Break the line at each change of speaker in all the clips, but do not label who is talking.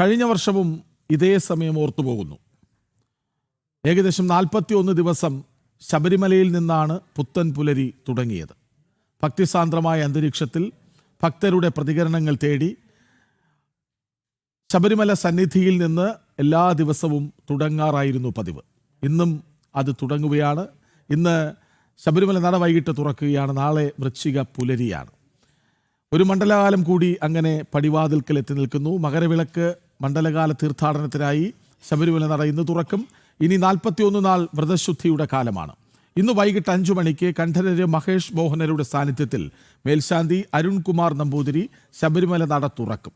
കഴിഞ്ഞ വർഷവും ഇതേ സമയം ഓർത്തുപോകുന്നു. ഏകദേശം നാൽപ്പത്തി ഒന്ന് ദിവസം ശബരിമലയിൽ നിന്നാണ് പുത്തൻ പുലരി തുടങ്ങിയത്. ഭക്തിസാന്ദ്രമായ അന്തരീക്ഷത്തിൽ ഭക്തരുടെ പ്രതികരണങ്ങൾ തേടി ശബരിമല സന്നിധിയിൽ നിന്ന് എല്ലാ ദിവസവും തുടങ്ങാറായിരുന്നു പതിവ്. ഇന്നും അത് തുടങ്ങുകയാണ്. ഇന്ന് ശബരിമല നട വൈകിട്ട് തുറക്കുകയാണ്. നാളെ വൃശ്ചിക പുലരിയാണ്. ഒരു മണ്ഡലകാലം കൂടി അങ്ങനെ പടിവാതിൽക്കൽ എത്തി നിൽക്കുന്നു. മകരവിളക്ക് മണ്ഡലകാല തീർത്ഥാടനത്തിനായി ശബരിമല നട ഇന്ന് തുറക്കും. ഇനി നാൽപ്പത്തിയൊന്ന് നാൾ വ്രതശുദ്ധിയുടെ കാലമാണ്. ഇന്ന് വൈകിട്ട് അഞ്ചു മണിക്ക് കണ്ഠരര് മഹേഷ് മോഹനരുടെ സാന്നിധ്യത്തിൽ മേൽശാന്തി അരുൺകുമാർ നമ്പൂതിരി ശബരിമല നട തുറക്കും.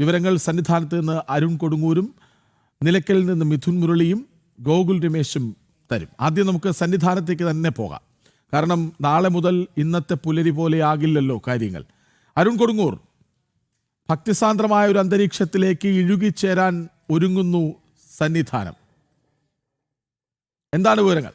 വിവരങ്ങൾ സന്നിധാനത്ത് നിന്ന് അരുൺ കൊടുങ്ങൂരും നിലയ്ക്കലിൽ നിന്ന് മിഥുൻ മുരളിയും ഗോകുൽ രമേശും തരും. ആദ്യം നമുക്ക് സന്നിധാനത്തേക്ക് തന്നെ പോകാം. കാരണം നാളെ മുതൽ ഇന്നത്തെ പുലരി പോലെ ആകില്ലല്ലോ കാര്യങ്ങൾ. അരുൺ കൊടുങ്ങൂർ ഭക്തിസാന്ദ്രമായ ഒരു അന്തരീക്ഷത്തിലേക്ക് ഇഴുകിച്ചേരാൻ ഒരുങ്ങുന്നു സന്നിധാനം. എന്താണ് വിവരങ്ങൾ?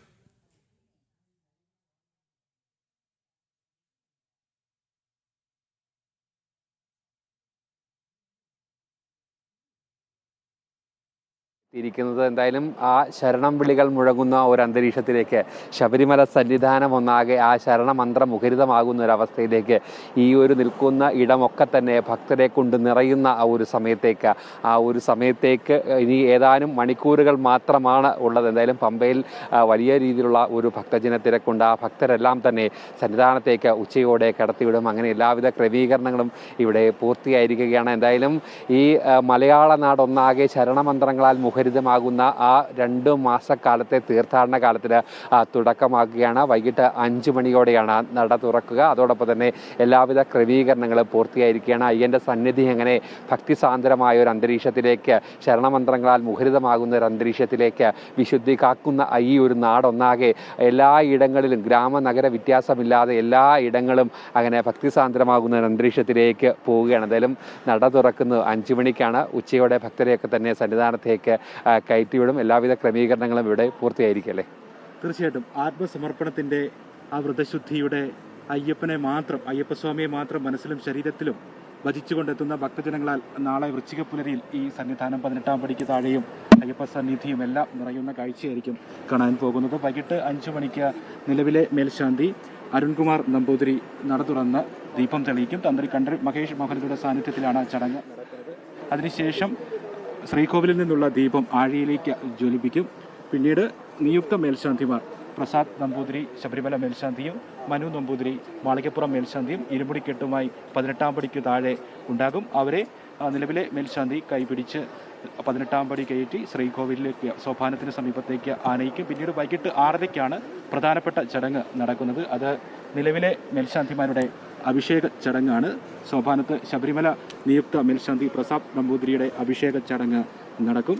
ഇരിക്കുന്നത് എന്തായാലും ആ ശരണം വിളികൾ മുഴങ്ങുന്ന ഒരു അന്തരീക്ഷത്തിലേക്ക് ശബരിമല സന്നിധാനം ഒന്നാകെ ആ ശരണമന്ത്രം മുഖരിതമാകുന്ന ഒരവസ്ഥയിലേക്ക് ഈ ഒരു നിൽക്കുന്ന ഇടമൊക്കെ തന്നെ ഭക്തരെ കൊണ്ട് നിറയുന്ന ആ ഒരു സമയത്തേക്ക് ആ ഒരു സമയത്തേക്ക് ഇനി ഏതാനും മണിക്കൂറുകൾ മാത്രമാണ് ഉള്ളത്. എന്തായാലും പമ്പയിൽ വലിയ രീതിയിലുള്ള ഒരു ഭക്തജന തിരക്കുണ്ട്. ആ ഭക്തരെല്ലാം തന്നെ സന്നിധാനത്തേക്ക് ഉച്ചയോടെ കടത്തിവിടും. അങ്ങനെ എല്ലാവിധ ക്രമീകരണങ്ങളും ഇവിടെ പൂർത്തിയായിരിക്കുകയാണ്. എന്തായാലും ഈ മലയാള നാടൊന്നാകെ ശരണമന്ത്രങ്ങളാൽ മുഖരിതമാകുന്ന ആ രണ്ട് മാസക്കാലത്തെ തീർത്ഥാടന കാലത്തിന് തുടക്കമാക്കുകയാണ് വൈകിട്ട് അഞ്ച് മണിയോടെയാണ് നട തുറക്കുക. അതോടൊപ്പം തന്നെ എല്ലാവിധ ക്രമീകരണങ്ങളും പൂർത്തിയായിരിക്കുകയാണ്. അയ്യന്റെ സന്നിധി എങ്ങനെ ഭക്തിസാന്ദ്രമായ ഒരു അന്തരീക്ഷത്തിലേക്ക് ശരണമന്ത്രങ്ങളാൽ മുഖരിതമാകുന്ന ഒരു അന്തരീക്ഷത്തിലേക്ക് വിശുദ്ധി കാക്കുന്ന ഈ ഒരു നാടൊന്നാകെ എല്ലാ ഇടങ്ങളിലും ഗ്രാമ നഗര വ്യത്യാസമില്ലാതെ എല്ലാ ഇടങ്ങളും അങ്ങനെ ഭക്തിസാന്ദ്രമാകുന്ന ഒരു അന്തരീക്ഷത്തിലേക്ക് പോവുകയാണ്. എന്തായാലും നട തുറക്കുന്നത് അഞ്ച് മണിക്കാണ് ഉച്ചയോടെ ഭക്തരെയൊക്കെ തന്നെ സന്നിധാനത്തേക്ക് കയറ്റിവിടും എല്ലാവിധ ക്രമീകരണങ്ങളും ഇവിടെ പൂർത്തിയായിരിക്കല്ലേ
തീർച്ചയായിട്ടും. ആത്മസമർപ്പണത്തിന്റെ ആ വ്രതശുദ്ധിയുടെ അയ്യപ്പനെ മാത്രം അയ്യപ്പസ്വാമിയെ മാത്രം മനസ്സിലും ശരീരത്തിലും ഭജിച്ചുകൊണ്ടെത്തുന്ന ഭക്തജനങ്ങളാൽ നാളെ വൃശ്ചിക പുലരിയിൽ ഈ സന്നിധാനം പതിനെട്ടാം പടിക്ക് താഴെയും അയ്യപ്പ സന്നിധിയും എല്ലാം നിറയുന്ന കാഴ്ചയായിരിക്കും കാണാൻ പോകുന്നത്. വൈകിട്ട് അഞ്ചു മണിക്ക് നിലവിലെ മേൽശാന്തി അരുൺകുമാർ നമ്പൂതിരി നട തുറന്ന് ദീപം തെളിയിക്കും. തന്ത്രി കണ്ഠർ മഹേഷ് മോഹനയുടെ സാന്നിധ്യത്തിലാണ് ചടങ്ങ് അതിനുശേഷം ശ്രീകോവിലിൽ നിന്നുള്ള ദീപം ആഴിയിലേക്ക് ജ്വലിപ്പിക്കും. പിന്നീട് നിയുക്ത മേൽശാന്തിമാർ പ്രസാദ് നമ്പൂതിരി ശബരിമല മേൽശാന്തിയും മനു നമ്പൂതിരി മാളികപ്പുറം മേൽശാന്തിയും ഇരുമുടിക്കെട്ടുമായി പതിനെട്ടാം പടിക്ക് താഴെ ഉണ്ടാകും. അവരെ നിലവിലെ മേൽശാന്തി കൈപിടിച്ച് പതിനെട്ടാം പടി കയറ്റി ശ്രീകോവിലിലേക്ക് സോപാനത്തിന് സമീപത്തേക്ക് ആനയിക്കും. പിന്നീട് വൈകിട്ട് ആറരയ്ക്കാണ് പ്രധാനപ്പെട്ട ചടങ്ങ് നടക്കുന്നത്. അത് നിലവിലെ മേൽശാന്തിമാരുടെ അഭിഷേക ചടങ്ങാണ്. സോപാനത്ത് ശബരിമല നിയുക്ത മേൽശാന്തി പ്രസാദ് നമ്പൂതിരിയുടെ അഭിഷേക ചടങ്ങ് നടക്കും.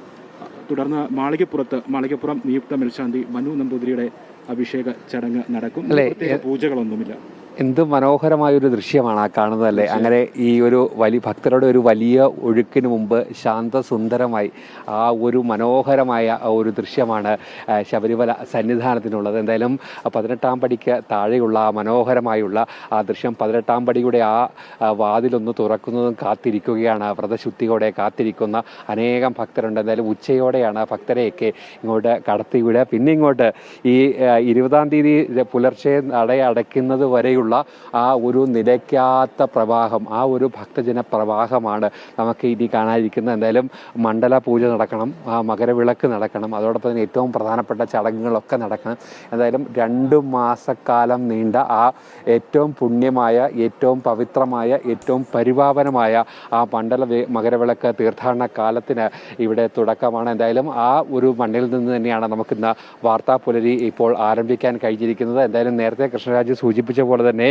തുടർന്ന് മാളികപ്പുറത്ത് മാളികപ്പുറം നിയുക്ത മേൽശാന്തി മനു നമ്പൂതിരിയുടെ അഭിഷേക ചടങ്ങ് നടക്കും. പ്രത്യേക പൂജകളൊന്നുമില്ല.
എന്ത് മനോഹരമായ ഒരു ദൃശ്യമാണ് ആ കാണുന്നതല്ലേ? അങ്ങനെ ഈ ഒരു വലിയ ഭക്തരുടെ ഒരു വലിയ ഒഴുക്കിന് മുമ്പ് ശാന്തസുന്ദരമായി ആ ഒരു മനോഹരമായ ആ ഒരു ദൃശ്യമാണ് ശബരിമല സന്നിധാനത്തിനുള്ളത്. എന്തായാലും പതിനെട്ടാം പടിക്ക് താഴെയുള്ള ആ മനോഹരമായുള്ള ആ ദൃശ്യം പതിനെട്ടാം പടിയുടെ ആ വാതിലൊന്ന് തുറക്കുന്നതും കാത്തിരിക്കുകയാണ്. വ്രതശുദ്ധിയോടെ കാത്തിരിക്കുന്ന അനേകം ഭക്തരുണ്ട്. എന്തായാലും ഉച്ചയോടെയാണ് ഭക്തരെയൊക്കെ ഇങ്ങോട്ട് കടത്തിവിടുക. പിന്നെ ഇങ്ങോട്ട് ഈ ഇരുപതാം തീയതി പുലർച്ചെ നട അടയ്ക്കുന്നത് വരെയുള്ള ആ ഒരു നിലയ്ക്കാത്ത പ്രവാഹം ആ ഒരു ഭക്തജന പ്രവാഹമാണ് നമുക്ക് ഇനി കാണാതിരിക്കുന്നത് എന്തായാലും മണ്ഡല പൂജ നടക്കണം ആ മകരവിളക്ക് നടക്കണം അതോടൊപ്പം തന്നെ ഏറ്റവും പ്രധാനപ്പെട്ട ചടങ്ങുകളൊക്കെ നടക്കണം. എന്തായാലും രണ്ട് മാസക്കാലം നീണ്ട ആ ഏറ്റവും പുണ്യമായ ഏറ്റവും പവിത്രമായ ഏറ്റവും പരിപാവനമായ ആ മണ്ഡല മകരവിളക്ക് തീർത്ഥാടന കാലത്തിന് ഇവിടെ തുടക്കമാണ്. എന്തായാലും ആ ഒരു മണ്ണിൽ നിന്ന് തന്നെയാണ് നമുക്കിന്ന് വാർത്താ പുലരി ഇപ്പോൾ ആരംഭിക്കാൻ കഴിഞ്ഞിരിക്കുന്നത്. എന്തായാലും നേരത്തെ കൃഷ്ണരാജ് സൂചിപ്പിച്ച പോലെ തന്നെ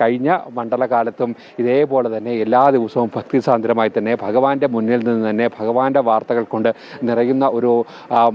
കഴിഞ്ഞ മണ്ഡലകാലത്തും ഇതേപോലെ തന്നെ എല്ലാ ദിവസവും ഭക്തിസാന്ദ്രമായി തന്നെ ഭഗവാന്റെ മുന്നിൽ നിന്ന് തന്നെ ഭഗവാന്റെ വാർത്തകൾ കൊണ്ട് നിറയുന്ന ഒരു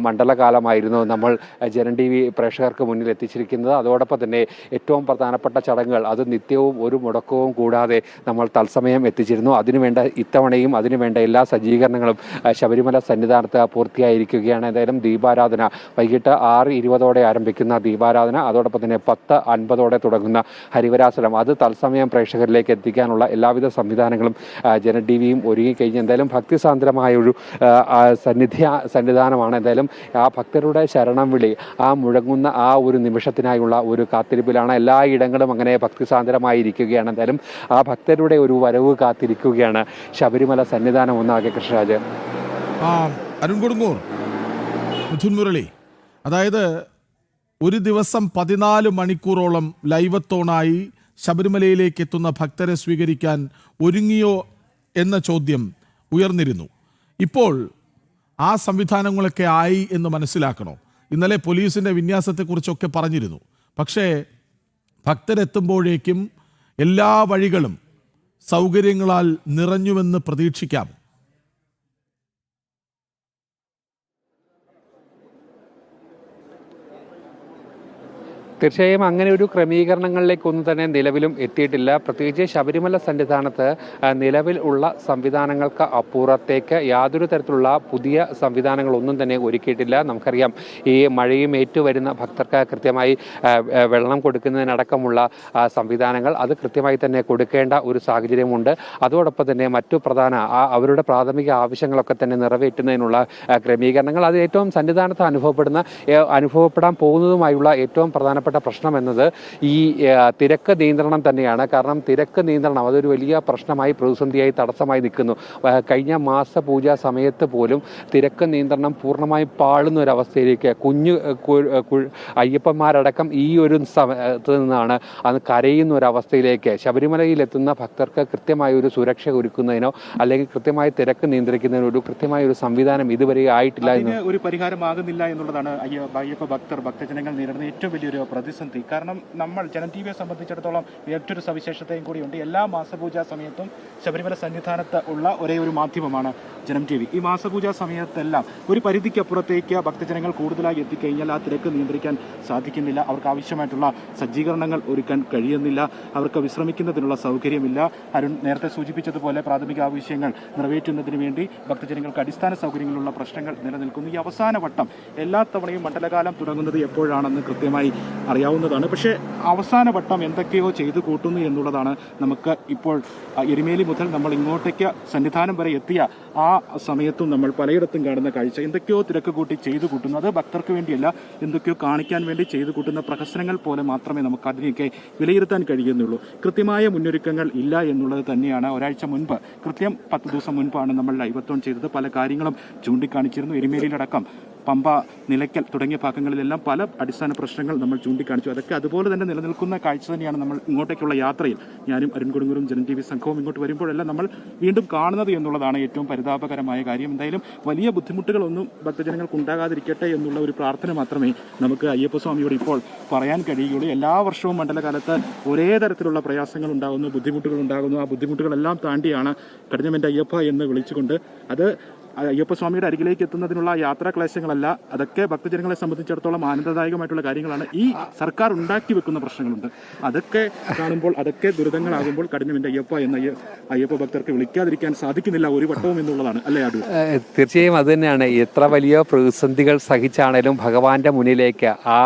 മണ്ഡലകാലമായിരുന്നു നമ്മൾ ജനൻ ടി വി പ്രേക്ഷകർക്ക് മുന്നിൽ എത്തിച്ചിരിക്കുന്നത്. അതോടൊപ്പം തന്നെ ഏറ്റവും പ്രധാനപ്പെട്ട ചടങ്ങുകൾ അത് നിത്യവും ഒരു മുടക്കവും കൂടാതെ നമ്മൾ തത്സമയം എത്തിച്ചിരുന്നു. അതിനുവേണ്ട ഇത്തവണയും അതിനുവേണ്ട എല്ലാ സജ്ജീകരണങ്ങളും ശബരിമല സന്നിധാനത്ത് പൂർത്തിയായിരിക്കുകയാണ്. എന്തായാലും ദീപാരാധന വൈകിട്ട് ആറ് ഇരുപതോടെ ആരംഭിക്കുന്ന ദീപാരാധന അതോടൊപ്പം തന്നെ പത്ത് അൻപതോടെ തുടങ്ങുന്ന ഹരിവരാസനം അത് തത്സമയം പ്രേക്ഷകരിലേക്ക് എത്തിക്കാനുള്ള എല്ലാവിധ സംവിധാനങ്ങളും ജന ടി വിയും ഒരുങ്ങിക്കഴിഞ്ഞ് എന്തായാലും ഭക്തിസാന്ദ്രമായ ഒരു സന്നിധി സന്നിധാനമാണ്. എന്തായാലും ആ ഭക്തരുടെ ശരണം വിളി ആ മുഴങ്ങുന്ന ആ ഒരു നിമിഷത്തിനായുള്ള ഒരു കാത്തിരിപ്പിലാണ്. എല്ലാ ഇടങ്ങളും അങ്ങനെ ഭക്തിസാന്ദ്രമായിരിക്കുകയാണ്. എന്തായാലും ആ ഭക്തരുടെ ഒരു വരവ് കാത്തിരിക്കുകയാണ്. ശബരിമല സന്നിധാനം ഒന്നാകെ കൃഷ്ണരാജ്.
അരുൺ കൊടുങ്ങൂർ മുരളി. അതായത് ഒരു ദിവസം പതിനാല് മണിക്കൂറോളം ലൈവത്തോണായി ശബരിമലയിലേക്ക് എത്തുന്ന ഭക്തരെ സ്വീകരിക്കാൻ ഒരുങ്ങിയോ എന്ന ചോദ്യം ഉയർന്നിരുന്നു. ഇപ്പോൾ ആ സംവിധാനങ്ങളൊക്കെ ആയി എന്ന് മനസ്സിലാക്കണോ? ഇന്നലെ പോലീസിന്റെ വിന്യാസത്തെക്കുറിച്ചൊക്കെ പറഞ്ഞിരുന്നു. പക്ഷേ ഭക്തരെത്തുമ്പോഴേക്കും എല്ലാ വഴികളും സൗകര്യങ്ങളാൽ നിറഞ്ഞുവെന്ന് പ്രതീക്ഷിക്കാം.
തീർച്ചയായും അങ്ങനെ ഒരു ക്രമീകരണങ്ങളിലേക്കൊന്നും തന്നെ നിലവിലും എത്തിയിട്ടില്ല. പ്രത്യേകിച്ച് ശബരിമല സന്നിധാനത്ത് നിലവിൽ ഉള്ള സംവിധാനങ്ങൾക്ക് അപ്പുറത്തേക്ക് യാതൊരു തരത്തിലുള്ള പുതിയ സംവിധാനങ്ങളൊന്നും തന്നെ ഒരുക്കിയിട്ടില്ല. നമുക്കറിയാം ഈ മഴയും ഏറ്റുവരുന്ന ഭക്തർക്ക് കൃത്യമായി വെള്ളം കൊടുക്കുന്നതിനടക്കമുള്ള സംവിധാനങ്ങൾ അത് കൃത്യമായി തന്നെ കൊടുക്കേണ്ട ഒരു സാഹചര്യമുണ്ട്. അതോടൊപ്പം തന്നെ മറ്റു പ്രധാന അവരുടെ പ്രാഥമിക ആവശ്യങ്ങളൊക്കെ തന്നെ നിറവേറ്റുന്നതിനുള്ള ക്രമീകരണങ്ങൾ അത് ഏറ്റവും സന്നിധാനത്ത് അനുഭവപ്പെടുന്ന അനുഭവപ്പെടാൻ പോകുന്നതുമായുള്ള ഏറ്റവും പ്രധാനപ്പെട്ട പ്രശ്നം എന്നത് ഈ തിരക്ക് നിയന്ത്രണം തന്നെയാണ്. കാരണം തിരക്ക് നിയന്ത്രണം അതൊരു വലിയ പ്രശ്നമായി പ്രതിസന്ധിയായി തടസ്സമായി നിൽക്കുന്നു. കഴിഞ്ഞ മാസപൂജ സമയത്ത് പോലും തിരക്ക് നിയന്ത്രണം പൂർണമായും പാളുന്ന ഒരു അവസ്ഥയിലേക്ക് കുഞ്ഞു അയ്യപ്പന്മാരടക്കം ഈ ഒരു സമയത്ത് നിന്നാണ് അത് കരയുന്ന ഒരു അവസ്ഥയിലേക്ക് ശബരിമലയിൽ എത്തുന്ന ഭക്തർക്ക് കൃത്യമായ ഒരു സുരക്ഷ ഒരുക്കുന്നതിനോ അല്ലെങ്കിൽ കൃത്യമായി തിരക്ക് നിയന്ത്രിക്കുന്നതിനോ ഒരു കൃത്യമായ ഒരു സംവിധാനം ഇതുവരെ ആയിട്ടില്ല
ഒരു പരിഹാരമാകുന്നില്ല എന്നുള്ളതാണ് അയ്യപ്പ ഭക്തർ ഭക്തജനങ്ങൾ നേരിടുന്ന ഏറ്റവും വലിയൊരു പ്രതിസന്ധി. കാരണം നമ്മൾ ജനം ടി വിയെ സംബന്ധിച്ചിടത്തോളം മറ്റൊരു സവിശേഷതയും കൂടിയുണ്ട്. എല്ലാ മാസപൂജാ സമയത്തും ശബരിമല സന്നിധാനത്ത് ഉള്ള ഒരേ ഒരു മാധ്യമമാണ് ജനം ടി വി ഈ മാസപൂജാ സമയത്തെല്ലാം ഒരു പരിധിക്കപ്പുറത്തേക്ക് ഭക്തജനങ്ങൾ കൂടുതലായി എത്തിക്കഴിഞ്ഞാൽ ആ തിരക്ക് നിയന്ത്രിക്കാൻ സാധിക്കുന്നില്ല. അവർക്ക് ആവശ്യമായിട്ടുള്ള സജ്ജീകരണങ്ങൾ ഒരുക്കാൻ കഴിയുന്നില്ല. അവർക്ക് വിശ്രമിക്കുന്നതിനുള്ള സൗകര്യമില്ല. അരുൺ നേരത്തെ സൂചിപ്പിച്ചതുപോലെ പ്രാഥമിക ആവശ്യങ്ങൾ നിറവേറ്റുന്നതിന് വേണ്ടി ഭക്തജനങ്ങൾക്ക് അടിസ്ഥാന സൗകര്യങ്ങളുള്ള പ്രശ്നങ്ങൾ നിലനിൽക്കുന്നു. ഈ അവസാന വട്ടം എല്ലാ തവണയും മണ്ഡലകാലം തുടങ്ങുന്നത് എപ്പോഴാണെന്ന് കൃത്യമായി അറിയാവുന്നതാണ്. പക്ഷേ അവസാന വട്ടം എന്തൊക്കെയോ ചെയ്തു കൂട്ടുന്നു എന്നുള്ളതാണ് നമുക്ക് ഇപ്പോൾ എരുമേലി മുതൽ നമ്മൾ ഇങ്ങോട്ടേക്ക് സന്നിധാനം വരെ എത്തിയ ആ സമയത്തും നമ്മൾ പലയിടത്തും കാണുന്ന കാഴ്ച. എന്തൊക്കെയോ തിരക്ക് കൂട്ടി ചെയ്തു കൂട്ടുന്നു. അത് ഭക്തർക്ക് വേണ്ടിയല്ല എന്തൊക്കെയോ കാണിക്കാൻ വേണ്ടി ചെയ്തു കൂട്ടുന്ന പ്രഹസനങ്ങൾ പോലെ മാത്രമേ നമുക്ക് അതിനെയൊക്കെ വിലയിരുത്താൻ കഴിയുന്നുള്ളൂ. കൃത്യമായ മുന്നൊരുക്കങ്ങൾ ഇല്ല എന്നുള്ളത് തന്നെയാണ് ഒരാഴ്ച മുൻപ് കൃത്യം പത്ത് ദിവസം മുൻപാണ് നമ്മൾ ലൈവത്തോൺ ചെയ്തത്. പല കാര്യങ്ങളും ചൂണ്ടിക്കാണിച്ചിരുന്നു എരുമേലിയിലടക്കം. പമ്പ നിലയ്ക്കൽ തുടങ്ങിയ ഭാഗങ്ങളിലെല്ലാം പല അടിസ്ഥാന പ്രശ്നങ്ങൾ നമ്മൾ ചൂണ്ടിക്കാണിച്ചു. അതൊക്കെ അതുപോലെ തന്നെ നിലനിൽക്കുന്ന കാഴ്ച തന്നെയാണ് നമ്മൾ ഇങ്ങോട്ടേക്കുള്ള യാത്രയിൽ. ഞാനും അരുൺ കൊടുങ്ങൂരും ജനം ടി വി സംഘവും ഇങ്ങോട്ട് വരുമ്പോഴെല്ലാം നമ്മൾ വീണ്ടും കാണുന്നത് എന്നുള്ളതാണ് ഏറ്റവും പരിതാപകരമായ കാര്യം. എന്തായാലും വലിയ ബുദ്ധിമുട്ടുകളൊന്നും ഭക്തജനങ്ങൾക്ക് ഉണ്ടാകാതിരിക്കട്ടെ എന്നുള്ള ഒരു പ്രാർത്ഥന മാത്രമേ നമുക്ക് അയ്യപ്പസ്വാമിയോട് ഇപ്പോൾ പറയാൻ കഴിയുകയുള്ളൂ. എല്ലാ വർഷവും മണ്ഡലകാലത്ത് ഒരേ തരത്തിലുള്ള പ്രയാസങ്ങൾ ഉണ്ടാകുന്നു ബുദ്ധിമുട്ടുകൾ ഉണ്ടാകുന്നു. ആ ബുദ്ധിമുട്ടുകളെല്ലാം താണ്ടിയാണ് കടിഞ്ഞമെന്റെ അയ്യപ്പ എന്ന് വിളിച്ചുകൊണ്ട് അത് അയ്യപ്പസ്വാമിയുടെ അരികിലേക്ക് എത്തുന്നതിനുള്ള യാത്രാ ക്ലേശങ്ങളല്ല അതൊക്കെ ഭക്തജനങ്ങളെ സംബന്ധിച്ചിടത്തോളം ആനന്ദദായകമായിട്ടുള്ള കാര്യങ്ങളാണ്. ഈ സർക്കാർ ഉണ്ടാക്കി വെക്കുന്ന പ്രശ്നങ്ങളുണ്ട്. അതൊക്കെ കാണുമ്പോൾ അതൊക്കെ ദുരിതങ്ങളാകുമ്പോൾ കഠിനമെന്റെ അയ്യപ്പ എന്ന അയ്യപ്പ ഭക്തർക്ക് വിളിക്കാതിരിക്കാൻ സാധിക്കുന്നില്ല ഒരു വട്ടവും എന്നുള്ളതാണ്. അല്ലേ
അത് തീർച്ചയായും അത് തന്നെയാണ്. എത്ര വലിയ പ്രതിസന്ധികൾ സഹിച്ചാണേലും ഭഗവാന്റെ മുന്നിലേക്ക് ആ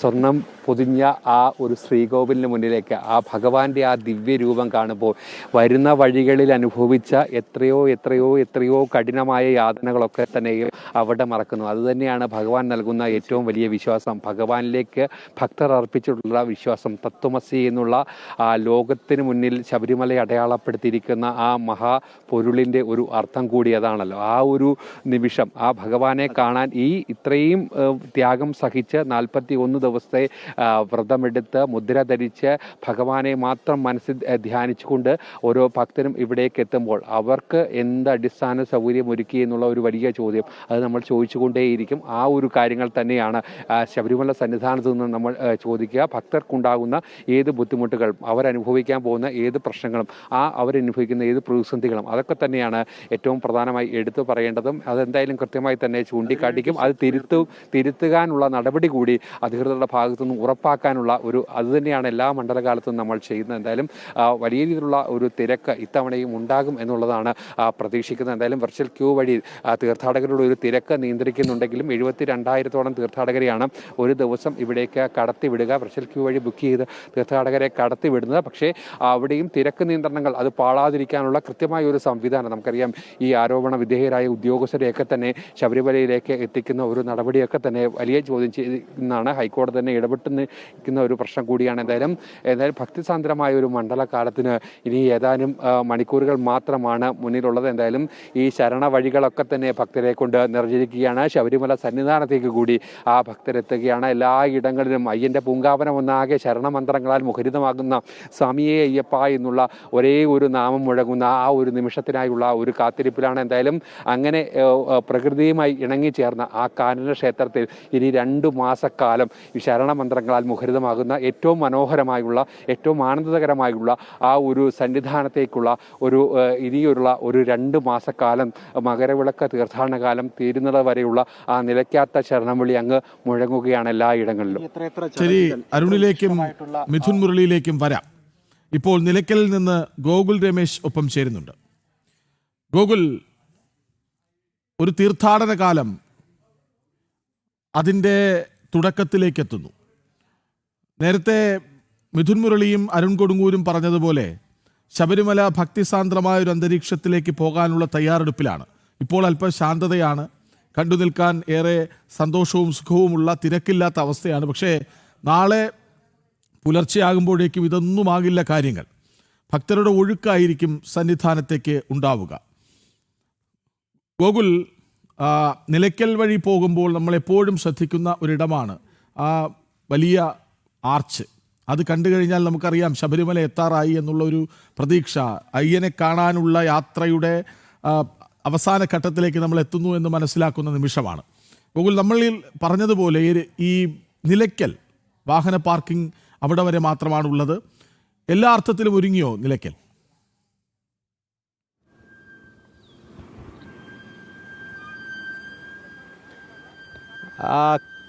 സ്വർണം പൊതിഞ്ഞ ആ ഒരു ശ്രീകോവിലിന് മുന്നിലേക്ക് ആ ഭഗവാന്റെ ആ ദിവ്യരൂപം കാണുമ്പോൾ വരുന്ന വഴികളിൽ അനുഭവിച്ച എത്രയോ എത്രയോ എത്രയോ കഠിനമായ യാതനകളൊക്കെ തന്നെയും അവിടെ മറക്കുന്നു. അതുതന്നെയാണ് ഭഗവാൻ നൽകുന്ന ഏറ്റവും വലിയ വിശ്വാസം. ഭഗവാനിലേക്ക് ഭക്തർ അർപ്പിച്ചിട്ടുള്ള വിശ്വാസം. തത്വമസി എന്നുള്ള ആ ലോകത്തിന് മുന്നിൽ ശബരിമല അടയാളപ്പെടുത്തിയിരിക്കുന്ന ആ മഹാ പൊരുളിന്റെ ഒരു അർത്ഥം കൂടി അതാണല്ലോ. ആ ഒരു നിമിഷം ആ ഭഗവാനെ കാണാൻ ഈ ഇത്രയും ത്യാഗം സഹിച്ച് നാൽപ്പത്തി ഒന്ന് ദിവസത്തെ വ്രതമെടുത്ത് മുദ്ര ധരിച്ച് ഭഗവാനെ മാത്രം മനസ്സിൽ ധ്യാനിച്ചുകൊണ്ട് ഓരോ ഭക്തരും ഇവിടേക്ക് എത്തുമ്പോൾ അവർക്ക് എന്ത് അടിസ്ഥാന സൗകര്യം ഒരുക്കി എന്നുള്ള ഒരു വലിയ ചോദ്യം. അത് നമ്മൾ ചോദിച്ചുകൊണ്ടേയിരിക്കും. ആ ഒരു കാര്യങ്ങൾ തന്നെയാണ് ശബരിമല സന്നിധാനത്ത് നിന്ന് നമ്മൾ ചോദിക്കുക. ഭക്തർക്കുണ്ടാകുന്ന ഏത് ബുദ്ധിമുട്ടുകളും അവരനുഭവിക്കാൻ പോകുന്ന ഏത് പ്രശ്നങ്ങളും ആ അവരനുഭവിക്കുന്ന ഏത് പ്രതിസന്ധികളും അതൊക്കെ തന്നെയാണ് ഏറ്റവും പ്രധാനമായി എടുത്തു പറയേണ്ടതും. അതെന്തായാലും കൃത്യമായി തന്നെ ചൂണ്ടിക്കാട്ടിക്കും. അത് തിരുത്തു തിരുത്തുവാനുള്ള നടപടി കൂടി അധികൃതരുടെ ഭാഗത്തു നിന്ന് ഉറപ്പാക്കാനുള്ള ഒരു അതുതന്നെയാണ് എല്ലാ മണ്ഡലകാലത്തും നമ്മൾ ചെയ്യുന്നത്. എന്തായാലും വലിയ രീതിയിലുള്ള ഒരു തിരക്ക് ഇത്തവണയും ഉണ്ടാകും എന്നുള്ളതാണ് പ്രതീക്ഷിക്കുന്നത്. എന്തായാലും വെർച്വൽ ക്യൂ വഴി തീർത്ഥാടകരുടെ ഒരു തിരക്ക് നിയന്ത്രിക്കുന്നുണ്ടെങ്കിലും എഴുപത്തി രണ്ടായിരത്തോളം തീർത്ഥാടകരെയാണ് ഒരു ദിവസം ഇവിടേക്ക് കടത്തിവിടുക. വെർച്വൽ ക്യൂ വഴി ബുക്ക് ചെയ്ത് തീർത്ഥാടകരെ കടത്തിവിടുന്നത്. പക്ഷേ അവിടെയും തിരക്ക് നിയന്ത്രണങ്ങൾ അത് പാളാതിരിക്കാനുള്ള കൃത്യമായ ഒരു സംവിധാനം നമുക്കറിയാം. ഈ ആരോപണ വിധേയരായ ഉദ്യോഗസ്ഥരെയൊക്കെ തന്നെ ശബരിമലയിലേക്ക് എത്തിക്കുന്ന ഒരു നടപടിയൊക്കെ തന്നെ വലിയ ചോദ്യം ചെയ്യുന്നതാണ് ഹൈക്കോടതി തന്നെ ഇടപെട്ട് നിൽക്കുന്ന ഒരു പ്രശ്നം കൂടിയാണ്. എന്തായാലും എന്തായാലും ഭക്തിസാന്ദ്രമായ ഒരു മണ്ഡലകാലത്തിന് ഇനി ഏതാനും മണിക്കൂറുകൾ മാത്രമാണ് മുന്നിലുള്ളത്. എന്തായാലും ഈ ശരണ വഴികളൊക്കെ തന്നെ ഭക്തരെ കൊണ്ട് നിറഞ്ഞിരിക്കുകയാണ്. ശബരിമല സന്നിധാനത്തേക്ക് കൂടി ആ ഭക്തരെത്തുകയാണ്. എല്ലാ ഇടങ്ങളിലും അയ്യന്റെ പൂങ്കാവനം ഒന്നാകെ ശരണമന്ത്രങ്ങളാൽ മുഖരിതമാകുന്ന സ്വാമിയെ അയ്യപ്പ എന്നുള്ള ഒരേ ഒരു നാമം മുഴങ്ങുന്ന ആ ഒരു നിമിഷത്തിനായുള്ള ഒരു കാത്തിരിപ്പിലാണ്. എന്തായാലും അങ്ങനെ പ്രകൃതിയുമായി ഇണങ്ങി ചേർന്ന ഇണങ്ങിച്ചേർന്ന ആ കാനന ക്ഷേത്രത്തിൽ ഇനി രണ്ടു മാസക്കാലം ഈ ശരണമന്ത്രങ്ങളാൽ മുഖരിതമാകുന്ന ഏറ്റവും മനോഹരമായുള്ള ഏറ്റവും ആനന്ദകരമായുള്ള ആ ഒരു സന്നിധാനത്തേക്കുള്ള ഒരു ഇനിയുള്ള ഒരു രണ്ട് മാസക്കാലം മകരവിളക്ക് തീർത്ഥാടനകാലം തീരുന്നത് വരെയുള്ള ആ നിലയ്ക്കാത്ത ശരണവിളി അങ്ങ് മുഴങ്ങുകയാണ് എല്ലാ ഇടങ്ങളിലും.
എത്രയെത്ര
ശരി അരുണിലേക്കും മിഥുൻ മുരളിയിലേക്കും വരാം. ഇപ്പോൾ നിലയ്ക്കലിൽ നിന്ന് ഗോകുൽ രമേശ് ഒപ്പം ചേരുന്നുണ്ട്. ഗോകുൽ ഒരു തീർത്ഥാടന കാലം അതിന്റെ തുടക്കത്തിലേക്ക് എത്തുന്നു നേരത്തെ മിഥുൻ മുരളിയും അരുൺ കൊടുങ്ങൂരും പറഞ്ഞതുപോലെ ശബരിമല ഭക്തിസാന്ദ്രമായ ഒരു അന്തരീക്ഷത്തിലേക്ക് പോകാനുള്ള തയ്യാറെടുപ്പിലാണ്. ഇപ്പോൾ അല്പം ശാന്തതയാണ്. കണ്ടു നിൽക്കാൻ ഏറെ സന്തോഷവും സുഖവുമുള്ള തിരക്കില്ലാത്ത അവസ്ഥയാണ്. പക്ഷേ നാളെ പുലർച്ചെയാകുമ്പോഴേക്കും ഇതൊന്നുമാകില്ല കാര്യങ്ങൾ. ഭക്തരുടെ ഒഴുക്കായിരിക്കും സന്നിധാനത്തേക്ക് ഉണ്ടാവുക. ഗോകുൽ നിലയ്ക്കൽ വഴി പോകുമ്പോൾ നമ്മളെപ്പോഴും ശ്രദ്ധിക്കുന്ന ഒരിടമാണ്. ആ വലിയ ആർച്ച്. അത് കണ്ടു കഴിഞ്ഞാൽ നമുക്കറിയാം ശബരിമല എത്താറായി എന്നുള്ള ഒരു പ്രതീക്ഷ. അയ്യനെ കാണാനുള്ള യാത്രയുടെ അവസാന ഘട്ടത്തിലേക്ക് നമ്മൾ എത്തുന്നു എന്ന് മനസ്സിലാക്കുന്ന നിമിഷമാണ്. ഗോകുൽ നമ്മളിൽ പറഞ്ഞതുപോലെ ഈ നിലയ്ക്കൽ വാഹന പാർക്കിംഗ് അവിടെ വരെ മാത്രമാണുള്ളത്. എല്ലാ അർത്ഥത്തിലും ഒരുങ്ങിയോ നിലയ്ക്കൽ?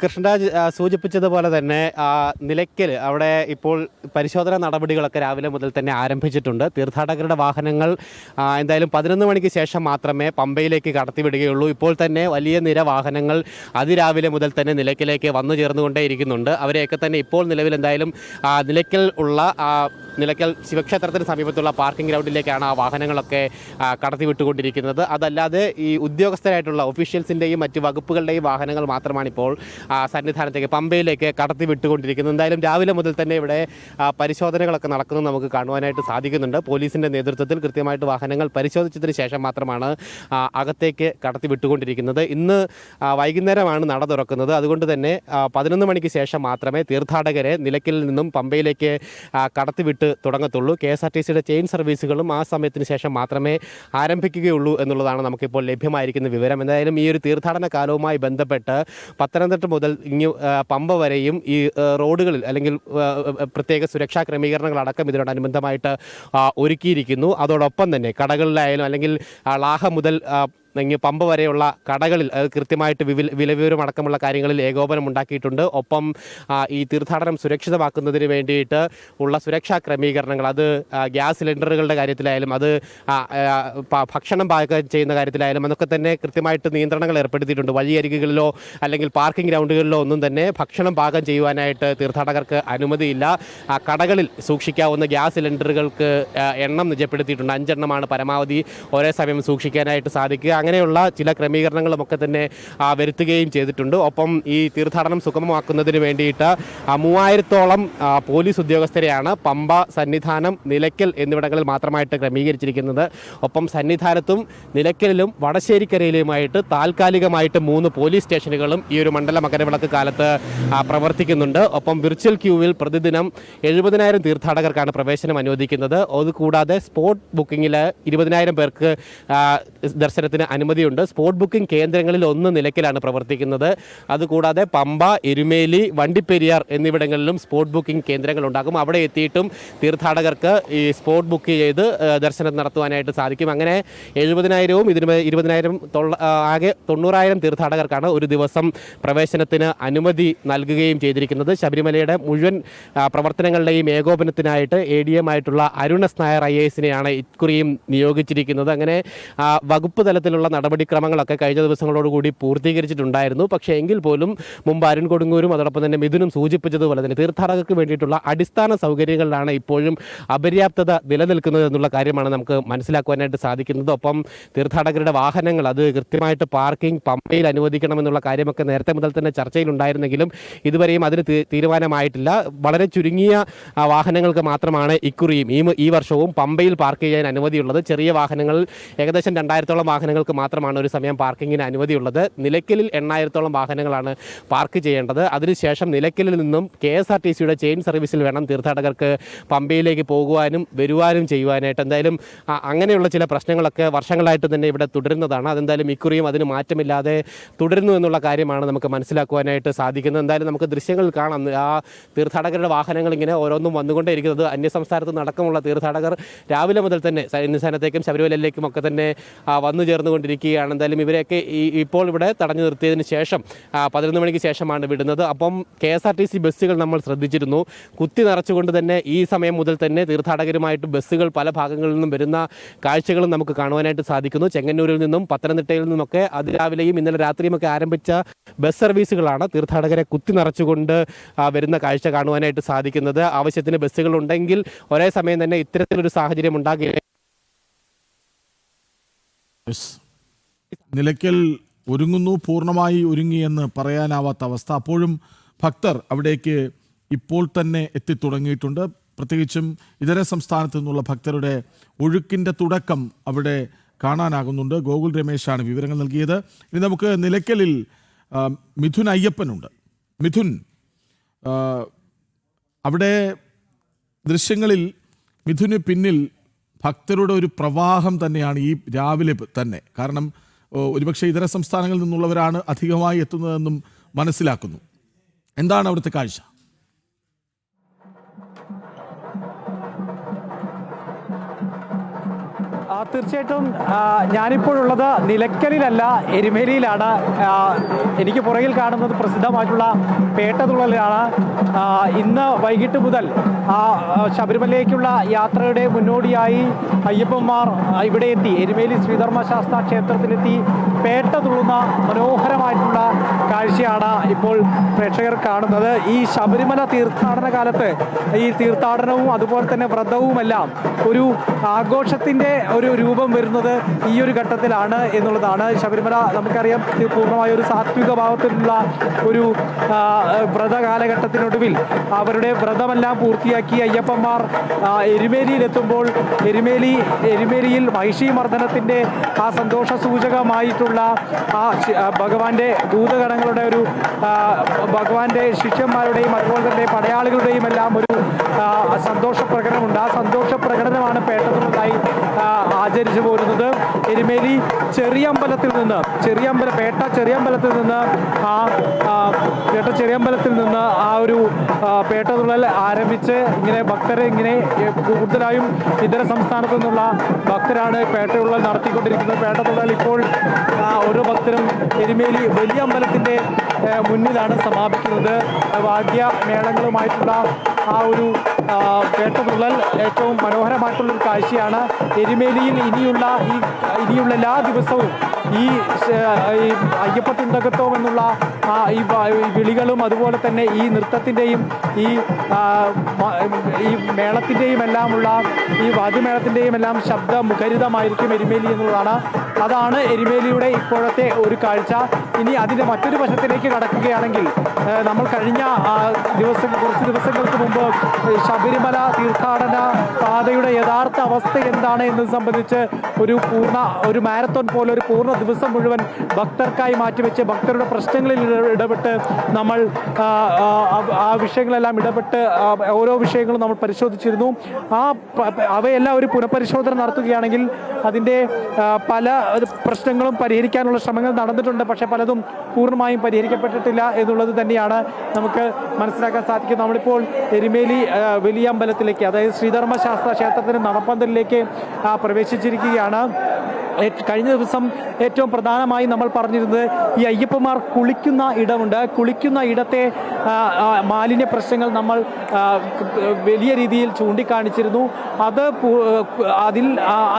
കൃഷ്ണരാജ് സൂചിപ്പിച്ചതുപോലെ തന്നെ നിലയ്ക്കൽ അവിടെ ഇപ്പോൾ പരിശോധന നടപടികളൊക്കെ രാവിലെ മുതൽ തന്നെ ആരംഭിച്ചിട്ടുണ്ട്. തീർത്ഥാടകരുടെ വാഹനങ്ങൾ എന്തായാലും പതിനൊന്ന് മണിക്ക് ശേഷം മാത്രമേ പമ്പയിലേക്ക് കടത്തിവിടുകയുള്ളൂ. ഇപ്പോൾ തന്നെ വലിയ നിര വാഹനങ്ങൾ അതിരാവിലെ മുതൽ തന്നെ നിലയ്ക്കലേക്ക് വന്നു ചേർന്നുകൊണ്ടേയിരിക്കുന്നുണ്ട്. അവരെയൊക്കെ തന്നെ ഇപ്പോൾ നിലവിൽ എന്തായാലും നിലയ്ക്കൽ ഉള്ള നിലയ്ക്കൽ ശിവക്ഷേത്രത്തിന് സമീപത്തുള്ള പാർക്കിംഗ് ഗ്രൗണ്ടിലേക്കാണ് ആ വാഹനങ്ങളൊക്കെ കടത്തിവിട്ടുകൊണ്ടിരിക്കുന്നത് അതല്ലാതെ ഈ ഉദ്യോഗസ്ഥരായിട്ടുള്ള ഒഫീഷ്യൽസിന്റെയും മറ്റ് വകുപ്പുകളുടെയും വാഹനങ്ങൾ മാത്രമാണ് ഇപ്പോൾ സന്നിധാനത്തേക്ക് പമ്പയിലേക്ക് കടത്തി വിട്ടുകൊണ്ടിരിക്കുന്നത്. എന്തായാലും രാവിലെ മുതൽ തന്നെ ഇവിടെ പരിശോധനകളൊക്കെ നടക്കുന്നത് നമുക്ക് കാണുവാനായിട്ട് സാധിക്കുന്നുണ്ട്. പോലീസിന്റെ നേതൃത്വത്തിൽ കൃത്യമായിട്ട് വാഹനങ്ങൾ പരിശോധിച്ചതിന് ശേഷം മാത്രമാണ് അകത്തേക്ക് കടത്തി വിട്ടുകൊണ്ടിരിക്കുന്നത്. ഇന്ന് വൈകുന്നേരമാണ് നട തുറക്കുന്നത്. അതുകൊണ്ട് തന്നെ പതിനൊന്ന് മണിക്ക് ശേഷം മാത്രമേ തീർത്ഥാടകരെ നിലയ്ക്കലിൽ നിന്നും പമ്പയിലേക്ക് ആ, കടത്തിവിട്ട് തുടങ്ങത്തുള്ളൂ. കെ എസ് ആർ ടി സിയുടെ ചെയിൻ സർവീസുകളും ആ സമയത്തിന് ശേഷം മാത്രമേ ആരംഭിക്കുകയുള്ളൂ എന്നുള്ളതാണ് നമുക്കിപ്പോൾ ലഭ്യമായിരിക്കുന്ന വിവരം. എന്തായാലും ഈ ഒരു തീർത്ഥാടന കാലവുമായി ബന്ധപ്പെട്ട് പത്തനംതിട്ട മുതൽ ഇങ്ങ് പമ്പ വരെയും ഈ റോഡുകളിൽ അല്ലെങ്കിൽ പ്രത്യേക സുരക്ഷാ ക്രമീകരണങ്ങളടക്കം ഇതിനോടനുബന്ധമായിട്ട് ഒരുക്കിയിരിക്കുന്നു. അതോടൊപ്പം തന്നെ കടകളിലായാലും അല്ലെങ്കിൽ ലാഹ മുതൽ ഇങ്ങ് പമ്പ് വരെയുള്ള കടകളിൽ കൃത്യമായിട്ട് വിലവിവരം അടക്കമുള്ള കാര്യങ്ങളിൽ ഏകോപനം ഉണ്ടാക്കിയിട്ടുണ്ട്. ഒപ്പം ഈ തീർത്ഥാടനം സുരക്ഷിതമാക്കുന്നതിന് വേണ്ടിയിട്ട് ഉള്ള സുരക്ഷാ ക്രമീകരണങ്ങൾ അത് ഗ്യാസ് സിലിണ്ടറുകളുടെ കാര്യത്തിലായാലും അത് ഭക്ഷണം പാകം ചെയ്യുന്ന കാര്യത്തിലായാലും അതൊക്കെ തന്നെ കൃത്യമായിട്ട് നിയന്ത്രണങ്ങൾ ഏർപ്പെടുത്തിയിട്ടുണ്ട്. വഴിയരികുകളിലോ അല്ലെങ്കിൽ പാർക്കിംഗ് ഗ്രൗണ്ടുകളിലോ ഒന്നും തന്നെ ഭക്ഷണം പാകം ചെയ്യുവാനായിട്ട് തീർത്ഥാടകർക്ക് അനുമതിയില്ല. കടകളിൽ സൂക്ഷിക്കാവുന്ന ഗ്യാസ് സിലിണ്ടറുകൾക്ക് എണ്ണം നിജപ്പെടുത്തിയിട്ടുണ്ട്. അഞ്ചെണ്ണമാണ് പരമാവധി ഒരേ സമയം സൂക്ഷിക്കാനായിട്ട് സാധിക്കുക. അങ്ങനെയുള്ള ചില ക്രമീകരണങ്ങളുമൊക്കെ തന്നെ വരുത്തുകയും ചെയ്തിട്ടുണ്ട്. ഒപ്പം ഈ തീർത്ഥാടനം സുഗമമാക്കുന്നതിന് വേണ്ടിയിട്ട് മൂവായിരത്തോളം പോലീസ് ഉദ്യോഗസ്ഥരെയാണ് പമ്പ സന്നിധാനം നിലയ്ക്കൽ എന്നിവിടങ്ങളിൽ മാത്രമായിട്ട് ക്രമീകരിച്ചിരിക്കുന്നത്. ഒപ്പം സന്നിധാനത്തും നിലയ്ക്കലിലും വടശ്ശേരിക്കരയിലുമായിട്ട് താൽക്കാലികമായിട്ട് മൂന്ന് പോലീസ് സ്റ്റേഷനുകളും ഈ ഒരു മണ്ഡല മകരവിളക്ക് കാലത്ത് പ്രവർത്തിക്കുന്നുണ്ട്. ഒപ്പം വിർച്വൽ ക്യൂവിൽ പ്രതിദിനം എഴുപതിനായിരം തീർത്ഥാടകർക്കാണ് പ്രവേശനം അനുവദിക്കുന്നത്. അതുകൂടാതെ സ്പോട്ട് ബുക്കിങ്ങിൽ ഇരുപതിനായിരം പേർക്ക് ദർശനത്തിന് അനുമതിയുണ്ട്. സ്പോട്ട് ബുക്കിംഗ് കേന്ദ്രങ്ങളിൽ ഒന്ന് നിലയ്ക്കലാണ് പ്രവർത്തിക്കുന്നത്. അതുകൂടാതെ പമ്പ എരുമേലി വണ്ടിപ്പെരിയാർ എന്നിവിടങ്ങളിലും സ്പോട്ട് ബുക്കിംഗ് കേന്ദ്രങ്ങൾ ഉണ്ടാകും. അവിടെ എത്തിയിട്ടും തീർത്ഥാടകർക്ക് ഈ സ്പോട്ട് ബുക്ക് ചെയ്ത് ദർശനം നടത്തുവാനായിട്ട് സാധിക്കും. അങ്ങനെ എഴുപതിനായിരവും ഇതിന് ഇരുപതിനായിരം ആകെ തൊണ്ണൂറായിരം തീർത്ഥാടകർക്കാണ് ഒരു ദിവസം പ്രവേശനത്തിന് അനുമതി നൽകുകയും ചെയ്തിരിക്കുന്നത്. ശബരിമലയുടെ മുഴുവൻ പ്രവർത്തനങ്ങളുടെയും ഏകോപനത്തിനായിട്ട് എ ഡി എം ആയിട്ടുള്ള അരുണസ് നായർ ഐ എസിനെയാണ് ഇക്കുറിയും നിയോഗിച്ചിരിക്കുന്നത്. അങ്ങനെ വകുപ്പ് തലത്തിലുള്ള നടപടിക്രമങ്ങളൊക്കെ കഴിഞ്ഞ ദിവസങ്ങളോടുകൂടി പൂർത്തീകരിച്ചിട്ടുണ്ടായിരുന്നു. പക്ഷേ എങ്കിൽ പോലും മുമ്പ് അരുൺ കൊടുങ്ങൂരും അതോടൊപ്പം തന്നെ മിഥുനും സൂചിപ്പിച്ചതുപോലെ തന്നെ തീർത്ഥാടകർക്ക് വേണ്ടിയിട്ടുള്ള അടിസ്ഥാന സൗകര്യങ്ങളിലാണ് ഇപ്പോഴും അപര്യാപ്തത നിലനിൽക്കുന്നത് എന്നുള്ള കാര്യമാണ് നമുക്ക് മനസ്സിലാക്കുവാനായിട്ട് സാധിക്കുന്നത്. ഒപ്പം തീർത്ഥാടകരുടെ വാഹനങ്ങൾ അത് കൃത്യമായിട്ട് പാർക്കിംഗ് പമ്പയിൽ അനുവദിക്കണമെന്നുള്ള കാര്യമൊക്കെ നേരത്തെ മുതൽ തന്നെ ചർച്ചയിലുണ്ടായിരുന്നെങ്കിലും ഇതുവരെയും അതിന് തീരുമാനമായിട്ടില്ല. വളരെ ചുരുങ്ങിയ വാഹനങ്ങൾക്ക് മാത്രമാണ് ഇക്കുറിയും ഈ ഈ വർഷവും പമ്പയിൽ പാർക്ക് ചെയ്യാൻ അനുമതിയുള്ളത്. ചെറിയ വാഹനങ്ങൾ ഏകദേശം രണ്ടായിരത്തോളം വാഹനങ്ങൾക്ക് മാത്രമാണ് ഒരു സമയം പാർക്കിങ്ങിന് അനുമതിയുള്ളത്. നിലയ്ക്കലിൽ എണ്ണായിരത്തോളം വാഹനങ്ങളാണ് പാർക്ക് ചെയ്യേണ്ടത്. അതിനുശേഷം നിലയ്ക്കലിൽ നിന്നും കെ എസ് ആർ ടി സിയുടെ ചെയിൻ സർവീസിൽ വേണം തീർത്ഥാടകർക്ക് പമ്പയിലേക്ക് പോകുവാനും വരുവാനും ചെയ്യുവാനായിട്ട്. എന്തായാലും അങ്ങനെയുള്ള ചില പ്രശ്നങ്ങളൊക്കെ വർഷങ്ങളായിട്ട് തന്നെ ഇവിടെ തുടരുന്നതാണ്. അതെന്തായാലും ഇക്കുറിയും അതിന് മാറ്റമില്ലാതെ തുടരുന്നു എന്നുള്ള കാര്യമാണ് നമുക്ക് മനസ്സിലാക്കുവാനായിട്ട് സാധിക്കുന്നത്. എന്തായാലും നമുക്ക് ദൃശ്യങ്ങൾ കാണാം. ആ തീർത്ഥാടകരുടെ വാഹനങ്ങൾ ഇങ്ങനെ ഓരോന്നും വന്നുകൊണ്ടേയിരിക്കുന്നത്. അന്യസംസ്ഥാനത്ത് നടക്കമുള്ള തീർത്ഥാടകർ രാവിലെ മുതൽ തന്നെ സന്നിധാനത്തേക്കും ശബരിമലയിലേക്കും ഒക്കെ തന്നെ വന്നു വന്നു ചേർന്നുകൊണ്ടിരിക്കുകയാണ് എന്തായാലും ഇവരെയൊക്കെ ഇപ്പോൾ ഇവിടെ തടഞ്ഞു നിർത്തിയതിന് ശേഷം പതിനൊന്ന് മണിക്ക് ശേഷമാണ് വിടുന്നത്. അപ്പം K S R T C ബസ്സുകൾ നമ്മൾ ശ്രദ്ധിച്ചിരുന്നു. കുത്തി നിറച്ചുകൊണ്ട് തന്നെ ഈ സമയം മുതൽ തന്നെ തീർത്ഥാടകരുമായിട്ട് ബസ്സുകൾ പല ഭാഗങ്ങളിൽ നിന്നും വരുന്ന കാഴ്ചകളും നമുക്ക് കാണുവാനായിട്ട് സാധിക്കുന്നു. ചെങ്ങന്നൂരിൽ നിന്നും പത്തനംതിട്ടയിൽ നിന്നുമൊക്കെ അതിരാവിലെയും ഇന്നലെ രാത്രിയുമൊക്കെ ആരംഭിച്ച ബസ് സർവീസുകളാണ് തീർത്ഥാടകരെ കുത്തി നിറച്ചുകൊണ്ട് വരുന്ന കാഴ്ച കാണുവാനായിട്ട് സാധിക്കുന്നത്. ആവശ്യത്തിന് ബസ്സുകൾ ഉണ്ടെങ്കിൽ ഒരേ സമയം തന്നെ ഇത്തരത്തിലൊരു സാഹചര്യം ഉണ്ടാകില്ല.
നിലയ്ക്കൽ ഒരുങ്ങുന്നു പൂർണമായി ഒരുങ്ങിയെന്ന് പറയാനാവാത്ത അവസ്ഥ. അപ്പോഴും ഭക്തർ അവിടേക്ക് ഇപ്പോൾ തന്നെ എത്തിത്തുടങ്ങിയിട്ടുണ്ട്. പ്രത്യേകിച്ചും ഇതര സംസ്ഥാനത്തു നിന്നുള്ള ഭക്തരുടെ ഒഴുക്കിന്റെ തുടക്കം അവിടെ കാണാനാകുന്നുണ്ട്. ഗോകുൽ രമേശാണ് വിവരങ്ങൾ നൽകിയത്. ഇനി നമുക്ക് നിലയ്ക്കലിൽ മിഥുൻ അയ്യപ്പനുണ്ട്. മിഥുൻ അവിടെ ദൃശ്യങ്ങളിൽ മിഥുന് പിന്നിൽ ഭക്തരുടെ ഒരു പ്രവാഹം തന്നെയാണ് ഈ രാവിലെ തന്നെ. കാരണം ഒരുപക്ഷെ ഇതര സംസ്ഥാനങ്ങളിൽ നിന്നുള്ളവരാണ് അധികമായി എത്തുന്നതെന്നും മനസ്സിലാക്കുന്നു. എന്താണ് അവിടുത്തെ കാഴ്ച?
തീർച്ചയായിട്ടും ഞാനിപ്പോഴുള്ളത് നിലയ്ക്കലിലല്ല എരുമേലിയിലാണ്. എനിക്ക് പുറകിൽ കാണുന്നത് പ്രസിദ്ധമായിട്ടുള്ള പേട്ടതുള്ളലാണ് ഇന്ന് വൈകിട്ട് മുതൽ ആ ശബരിമലയിലേക്കുള്ള യാത്രയുടെ മുന്നോടിയായി അയ്യപ്പന്മാർ ഇവിടെ എത്തി. എരുമേലി ശ്രീധർമ്മ ശാസ്ത്ര ക്ഷേത്രത്തിലെത്തി പേട്ട തുള്ളുന്ന മനോഹരമായിട്ടുള്ള കാഴ്ചയാണ് ഇപ്പോൾ പ്രേക്ഷകർ കാണുന്നത്. ഈ ശബരിമല തീർത്ഥാടന കാലത്ത് ഈ തീർത്ഥാടനവും അതുപോലെ തന്നെ വ്രതവുമെല്ലാം ഒരു ആഘോഷത്തിന്റെ ഒരു രൂപം വരുന്നത് ഈ ഒരു ഘട്ടത്തിലാണ് എന്നുള്ളതാണ്. ശബരിമല നമുക്കറിയാം പൂർണമായ ഒരു സാത്വിക ഭാവത്തിലുള്ള ഒരു വ്രത കാലഘട്ടത്തിനൊടുവിൽ അവരുടെ വ്രതമെല്ലാം പൂർത്തിയാക്കി അയ്യപ്പന്മാർ എരുമേലിയിലെത്തുമ്പോൾ എരുമേലി എരുമേലിയിൽ മഹിഷി മർദ്ദനത്തിന്റെ ആ സന്തോഷ സൂചകമായിട്ടുള്ള ശി- ആ ഭഗവാന്റെ ദൂതഗണങ്ങളുടെ ഒരു ഭഗവാന്റെ ശിഷ്യന്മാരുടെയും അതുപോലെ തന്നെ പടയാളികളുടെയും എല്ലാം ഒരു സന്തോഷ പ്രകടനമുണ്ട്. ആ സന്തോഷ പ്രകടനമാണ് പേട്ടത്തിനുള്ളതായി ആചരിച്ചു പോരുന്നത്. എരുമേലി ചെറിയമ്പലത്തിൽ നിന്ന് ചെറിയമ്പല പേട്ട ചെറിയമ്പലത്തിൽ നിന്ന് ആ പേട്ട ചെറിയമ്പലത്തിൽ നിന്ന് ആ ഒരു പേട്ടതുള്ളൽ ആരംഭിച്ച് ഇങ്ങനെ ഭക്തരെ ഇങ്ങനെ കൂടുതലായും ഇതര സംസ്ഥാനത്തു നിന്നുള്ള ഭക്തരാണ് പേട്ടയുള്ളൽ നടത്തിക്കൊണ്ടിരിക്കുന്നത്. പേട്ടതുള്ളൽ ഇപ്പോൾ ഓരോ ഭക്തരും എരുമേലി വലിയ അമ്പലത്തിന്റെ മുന്നിലാണ് സമാപിക്കുന്നത്. വാദ്യ മേളങ്ങളുമായിട്ടുള്ള ആ ഒരു കേട്ടതുള്ളൽ ഏറ്റവും മനോഹരമായിട്ടുള്ളൊരു കാഴ്ചയാണ്. എരുമേലിയിൽ ഇനിയുള്ള ഈ ഇനിയുള്ള എല്ലാ ദിവസവും ഈ അയ്യപ്പ തിന്തകത്വം എന്നുള്ള ഈ വിളികളും അതുപോലെ തന്നെ ഈ നൃത്തത്തിന്റെയും ഈ ഈ മേളത്തിന്റെയും എല്ലാമുള്ള ഈ വാദ്യമേളത്തിന്റെയും എല്ലാം ശബ്ദ മുഖരിതമായിരിക്കും എരുമേലി എന്നുള്ളതാണ്. അതാണ് എരുമേലിയുടെ ഇപ്പോഴത്തെ ഒരു കാഴ്ച. ഇനി അതിന്റെ മറ്റൊരു വശത്തിലേക്ക് കടക്കുകയാണെങ്കിൽ നമ്മൾ കഴിഞ്ഞ ദിവസം കുറച്ച് ദിവസങ്ങൾക്ക് മുമ്പ് ശബരിമല തീർത്ഥാടന പാതയുടെ യഥാർത്ഥ അവസ്ഥ എന്താണ് എന്നത് സംബന്ധിച്ച് ഒരു പൂർണ ഒരു മാരത്തോൺ പോലെ ഒരു പൂർണ ദിവസം മുഴുവൻ ഭക്തർക്കായി മാറ്റിവെച്ച് ഭക്തരുടെ പ്രശ്നങ്ങളിൽ ഇടപെട്ട് നമ്മൾ ആ, വിഷയങ്ങളെല്ലാം ഇടപെട്ട് ഓരോ വിഷയങ്ങളും നമ്മൾ പരിശോധിച്ചിരുന്നു. ആ അവയെല്ലാം ഒരു പുനഃപരിശോധന നടത്തുകയാണെങ്കിൽ അതിന്റെ പല പ്രശ്നങ്ങളും പരിഹരിക്കാനുള്ള ശ്രമങ്ങൾ നടന്നിട്ടുണ്ട്. പക്ഷേ പലതും പൂർണമായും പരിഹരിക്കപ്പെട്ടിട്ടില്ല എന്നുള്ളത് തന്നെയാണ് നമുക്ക് മനസ്സിലാക്കാൻ സാധിക്കും നമ്മളിപ്പോൾ എരുമേലി വലിയ അമ്പലത്തിലേക്ക് അതായത് ശ്രീധർമ്മശാസ്ത്ര ക്ഷേത്രത്തിന് നടപ്പന്തലിലേക്ക് പ്രവേശിച്ചിരിക്കുകയാണ്. കഴിഞ്ഞ ദിവസം ഏറ്റവും പ്രധാനമായി നമ്മൾ പറഞ്ഞിരുന്നത് ഈ അയ്യപ്പന്മാർ കുളിക്കുന്ന ഇടമുണ്ട്. കുളിക്കുന്ന ഇടത്തെ മാലിന്യ പ്രശ്നങ്ങൾ നമ്മൾ വലിയ രീതിയിൽ ചൂണ്ടിക്കാണിച്ചിരുന്നു. അത് അതിൽ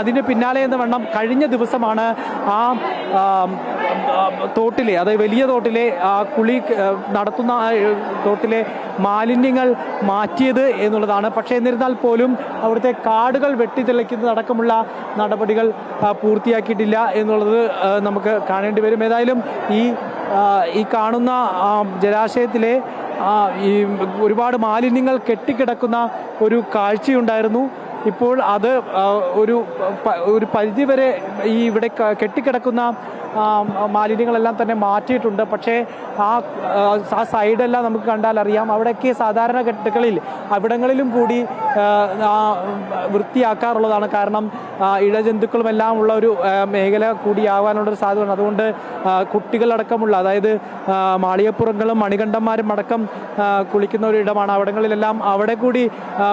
അതിന് പിന്നാലെ എന്ന് വേണം കഴിഞ്ഞ ദിവസമാണ് ആ തോട്ടിലെ അതായത് വലിയ തോട്ടിലെ ആ കുളി നടത്തുന്ന തോട്ടിലെ മാലിന്യങ്ങൾ മാറ്റിയത് എന്നുള്ളതാണ്. പക്ഷേ എന്നിരുന്നാൽ പോലും അവിടുത്തെ കാടുകൾ വെട്ടിത്തെളിക്കുന്നതടക്കമുള്ള നടപടികൾ ആ, പൂർത്തിയാക്കിയിട്ടില്ല എന്നുള്ളത് നമുക്ക് കാണേണ്ടി വരും. ഏതായാലും ഈ ഈ കാണുന്ന ജലാശയത്തിലെ ഈ ഒരുപാട് മാലിന്യങ്ങൾ കെട്ടിക്കിടക്കുന്ന ഒരു കാഴ്ചയുണ്ടായിരുന്നു. ഇപ്പോൾ അത് ഒരു ഒരു പരിധിവരെ ഈ ഇവിടെ കെട്ടിക്കിടക്കുന്ന മാലിന്യങ്ങളെല്ലാം തന്നെ മാറ്റിയിട്ടുണ്ട്. പക്ഷേ ആ ആ, സൈഡെല്ലാം നമുക്ക് കണ്ടാൽ അറിയാം. അവിടെയൊക്കെ സാധാരണ ഘട്ടങ്ങളിൽ അവിടങ്ങളിലും കൂടി വൃത്തിയാക്കാറുള്ളതാണ്. കാരണം ഇഴജന്തുക്കളും എല്ലാം ഉള്ള ഒരു മേഖല കൂടിയാവാനുള്ളൊരു സാധ്യതയാണ് അതുകൊണ്ട് കുട്ടികളടക്കമുള്ള അതായത് മാളികപ്പുറങ്ങളും മണികണ്ഠന്മാരും അടക്കം കുളിക്കുന്ന ഒരു ഇടമാണ്. അവിടങ്ങളിലെല്ലാം അവിടെ കൂടി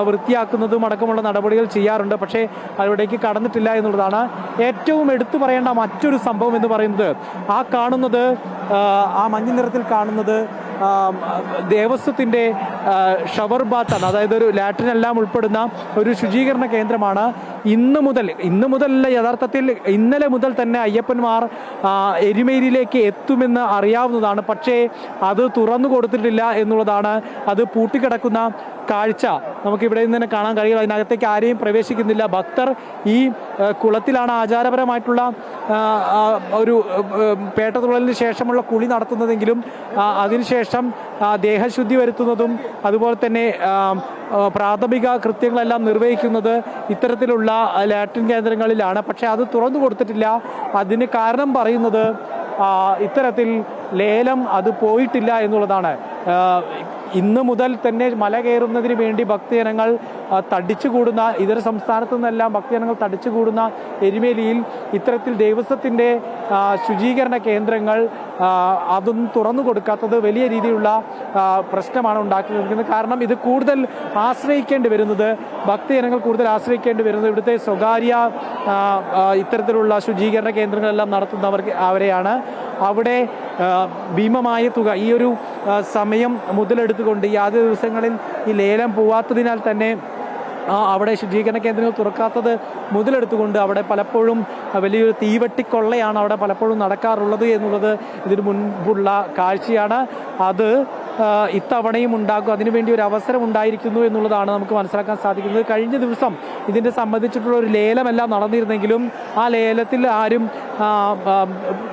വൃത്തിയാക്കുന്നതും അടക്കമുള്ള നടപടികൾ ചെയ്യാറുണ്ട്. പക്ഷേ അവിടേക്ക് കടന്നിട്ടില്ല എന്നുള്ളതാണ് ഏറ്റവും എടുത്തു പറയേണ്ട മറ്റൊരു സംഭവം എന്ന് പറയുന്നത് ആ കാണുന്നത് ആ, മഞ്ഞ നിറത്തിൽ കാണുന്നത് ദേവസ്വത്തിന്റെ ഷവർ ബാത്താണ്. അതായത് ഒരു ലാട്രിൻ എല്ലാം ഉൾപ്പെടുന്ന ഒരു ശുചീകരണ കേന്ദ്രമാണ് ഇന്ന് മുതൽ. ഇന്ന് മുതലല്ല യഥാർത്ഥത്തിൽ ഇന്നലെ മുതൽ തന്നെ അയ്യപ്പന്മാർ എരുമേരിയിലേക്ക് എത്തുമെന്ന് അറിയാവുന്നതാണ്. പക്ഷേ അത് തുറന്നു കൊടുത്തിട്ടില്ല എന്നുള്ളതാണ്. അത് പൂട്ടിക്കിടക്കുന്ന കാഴ്ച നമുക്ക് ഇവിടെ നിന്ന് തന്നെ കാണാൻ കഴിയും അതിനകത്തേക്ക് ആരെയും പ്രവേശിക്കുന്നില്ല. ഭക്തർ ഈ കുളത്തിലാണ് ആചാരപരമായിട്ടുള്ള ഒരു പേട്ടതുള്ളലിന് ശേഷമുള്ള കുളി നടത്തുന്നതെങ്കിലും അതിനുശേഷം ദേഹശുദ്ധി വരുത്തുന്നതും അതുപോലെ തന്നെ പ്രാഥമിക കൃത്യങ്ങളെല്ലാം നിർവഹിക്കുന്നത് ഇത്തരത്തിലുള്ള ലാറ്റിൻ കേന്ദ്രങ്ങളിലാണ്. പക്ഷേ അത് തുറന്നു കൊടുത്തിട്ടില്ല. അതിന് കാരണം പറയുന്നത് ഇത്തരത്തിൽ ലേലം അത് പോയിട്ടില്ല എന്നുള്ളതാണ്. ഇന്ന് മുതൽ തന്നെ മല കയറുന്നതിന് വേണ്ടി ഭക്തജനങ്ങൾ ആ, തടിച്ചുകൂടുന്ന ഇതര സംസ്ഥാനത്തു നിന്നെല്ലാം ഭക്തജനങ്ങൾ തടിച്ചുകൂടുന്ന എരുമേലിയിൽ ഇത്തരത്തിൽ ദേവസ്വത്തിന്റെ ശുചീകരണ കേന്ദ്രങ്ങൾ അതൊന്നും തുറന്നു കൊടുക്കാത്തത് വലിയ രീതിയിലുള്ള പ്രശ്നമാണ് ഉണ്ടാക്കുന്നത് കാരണം ഇത് കൂടുതൽ ആശ്രയിക്കേണ്ടി വരുന്നത് ഭക്തജനങ്ങൾ കൂടുതൽ ആശ്രയിക്കേണ്ടി വരുന്നത് ഇവിടുത്തെ സ്വകാര്യ ഇത്തരത്തിലുള്ള ശുചീകരണ കേന്ദ്രങ്ങളെല്ലാം നടത്തുന്നവർക്ക് അവരെയാണ്. അവിടെ ഭീമമായ തുക ഈ ഒരു സമയം മുതലെടുത്തുകൊണ്ട് ഈ ആദ്യ ദിവസങ്ങളിൽ ഈ ലേലം പോവാത്തതിനാൽ തന്നെ അവിടെ ശുചീകരണ കേന്ദ്രങ്ങൾ തുറക്കാത്തത് മുതലെടുത്തുകൊണ്ട് അവിടെ പലപ്പോഴും വലിയൊരു തീവട്ടിക്കൊള്ളയാണ് അവിടെ പലപ്പോഴും നടക്കാറുള്ളത് എന്നുള്ളത് ഇതിനു മുൻപുള്ള കാഴ്ചയാണ്. അത് ഇത്തവണയും ഉണ്ടാകും. അതിനുവേണ്ടി ഒരു അവസരം ഉണ്ടായിരിക്കുന്നു എന്നുള്ളതാണ് നമുക്ക് മനസ്സിലാക്കാൻ സാധിക്കുന്നത്. കഴിഞ്ഞ ദിവസം ഇതിന്റെ സംബന്ധിച്ചിട്ടുള്ള ഒരു ലേലമെല്ലാം നടന്നിരുന്നെങ്കിലും ആ ലേലത്തിൽ ആരും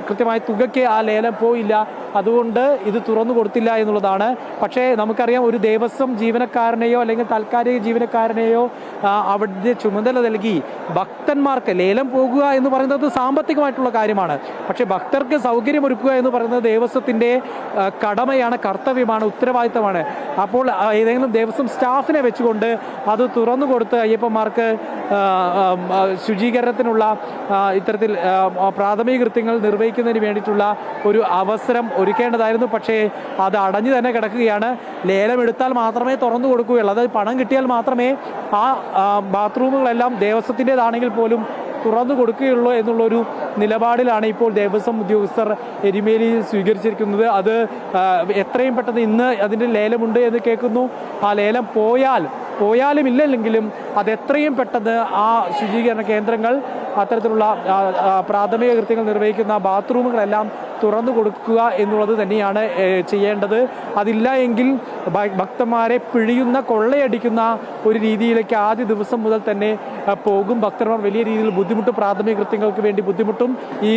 കൃത്യമായ തുകയ്ക്ക് ആ ലേലം പോയില്ല. അതുകൊണ്ട് ഇത് തുറന്നു കൊടുത്തില്ല എന്നുള്ളതാണ്. പക്ഷേ നമുക്കറിയാം ഒരു ദേവസ്വം ജീവനക്കാരനെയോ അല്ലെങ്കിൽ താൽക്കാലിക ജീവനക്കാരനെയോ അവിടെ ചുമതല നൽകി ഭക്തന്മാർക്ക് ലേലം പോകുക എന്ന് പറയുന്നത് സാമ്പത്തികമായിട്ടുള്ള കാര്യമാണ്. പക്ഷേ ഭക്തർക്ക് സൗകര്യമൊരുക്കുക എന്ന് പറയുന്നത് ദേവസ്വത്തിന്റെ കടമയാണ് കർത്തവ്യമാണ് ഉത്തരവാദിത്തമാണ്. അപ്പോൾ ഏതെങ്കിലും ദേവസ്വം സ്റ്റാഫിനെ വെച്ചുകൊണ്ട് അത് തുറന്നു കൊടുത്ത് അയ്യപ്പന്മാർക്ക് ശുചീകരണത്തിനുള്ള ഇത്തരത്തിൽ പ്രാഥമിക കൃത്യങ്ങൾ നിർവഹിക്കുന്നതിന് വേണ്ടിയിട്ടുള്ള ഒരു അവസരം ഒരുക്കേണ്ടതായിരുന്നു പക്ഷേ അത് അടഞ്ഞു തന്നെ കിടക്കുകയാണ്. ലേലം എടുത്താൽ മാത്രമേ തുറന്നു കൊടുക്കുകയുള്ളൂ. അതായത് പണം കിട്ടിയാൽ മാത്രമേ ആ ബാത്റൂമുകളെല്ലാം ദേവസ്വത്തിന്റെതാണെങ്കിൽ പോലും തുറന്നു കൊടുക്കുകയുള്ളൂ എന്നുള്ളൊരു നിലപാടിലാണ് ഇപ്പോൾ ദേവസ്വം ഉദ്യോഗസ്ഥർ എരുമേലി സ്വീകരിച്ചിരിക്കുന്നത്. അത് എത്രയും പെട്ടെന്ന് ഇന്ന് അതിന്റെ ലേലമുണ്ട് എന്ന് കേൾക്കുന്നു. ആ ലേലം പോയാൽ പോയാലും ഇല്ലെങ്കിലും അത് എത്രയും പെട്ടെന്ന് ആ ശുചീകരണ കേന്ദ്രങ്ങൾ അത്തരത്തിലുള്ള പ്രാഥമിക കൃത്യങ്ങൾ നിർവഹിക്കുന്ന ബാത്റൂമുകളെല്ലാം തുറന്നു കൊടുക്കുക എന്നുള്ളത് തന്നെയാണ് ചെയ്യേണ്ടത്. അതില്ല എങ്കിൽ ഭക്തന്മാരെ പിഴിയുന്ന കൊള്ളയടിക്കുന്ന ഒരു രീതിയിലേക്ക് ആദ്യ ദിവസം മുതൽ തന്നെ പോകും. ഭക്തന്മാർ വലിയ രീതിയിൽ ബുദ്ധിമുട്ട് പ്രാഥമിക കൃത്യങ്ങൾക്ക് വേണ്ടി ബുദ്ധിമുട്ടും ഈ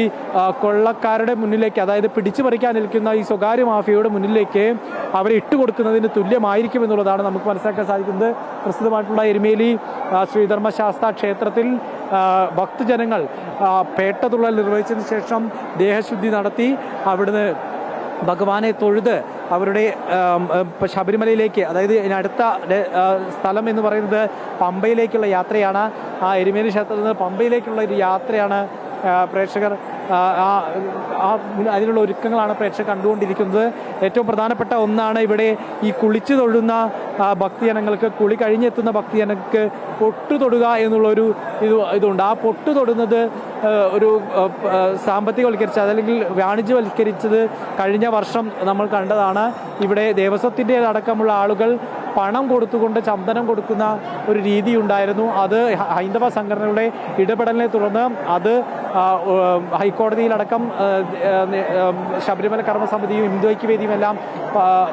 കൊള്ളക്കാരുടെ മുന്നിലേക്ക് അതായത് പിടിച്ചു പറിക്കാൻ നിൽക്കുന്ന ഈ സ്വകാര്യ മാഫിയയുടെ മുന്നിലേക്ക് അവരെ ഇട്ടുകൊടുക്കുന്നതിന് തുല്യമായിരിക്കും എന്നുള്ളതാണ് നമുക്ക് മനസ്സിലാക്കാൻ സാധിക്കുന്നത്. പ്രസ്തുതമായിട്ടുള്ള എരുമേലി ശ്രീധർമ്മശാസ്ത്ര ക്ഷേത്രത്തിൽ ഭക്തജനങ്ങൾ പേട്ടതുള്ളൽ നിർവഹിച്ചതിന് ശേഷം ദേഹശുദ്ധി നടത്തി അവിടുന്ന് ഭഗവാനെ തൊഴുത് അവരുടെ ശബരിമലയിലേക്ക് അതായത് അടുത്ത സ്ഥലം എന്ന് പറയുന്നത് പമ്പയിലേക്കുള്ള യാത്രയാണ്. ആ എരുമേലി ക്ഷേത്രത്തിൽ നിന്ന് പമ്പയിലേക്കുള്ള ഒരു യാത്രയാണ് പ്രേക്ഷകർ അതിനുള്ള ഒരുക്കങ്ങളാണ് പ്രേക്ഷകർ കണ്ടുകൊണ്ടിരിക്കുന്നത്. ഏറ്റവും പ്രധാനപ്പെട്ട ഒന്നാണ് ഇവിടെ ഈ കുളിച്ചു തൊഴുന്ന ഭക്തജനങ്ങൾക്ക് കുളി കഴിഞ്ഞെത്തുന്ന ഭക്തജനങ്ങൾക്ക് പൊട്ടു തൊടുക എന്നുള്ളൊരു ഇത് ഇതുണ്ട്. ആ പൊട്ടു തൊടുന്നത് ഒരു സാമ്പത്തികവൽക്കരിച്ചത് അല്ലെങ്കിൽ വാണിജ്യവൽക്കരിച്ചത് കഴിഞ്ഞ വർഷം നമ്മൾ കണ്ടതാണ്. ഇവിടെ ദേവസ്വത്തിന്റെ അടക്കമുള്ള ആളുകൾ പണം കൊടുത്തുകൊണ്ട് ചന്ദനം കൊടുക്കുന്ന ഒരു രീതി ഉണ്ടായിരുന്നു അത് ഹൈന്ദവ സംഘടനയുടെ ഇടപെടലിനെ തുടർന്ന് അത് ഹൈക്കോടതിയിലടക്കം ശബരിമല കർമ്മസമിതിയും ഹിന്ദു ഐക്യവേദിയും എല്ലാം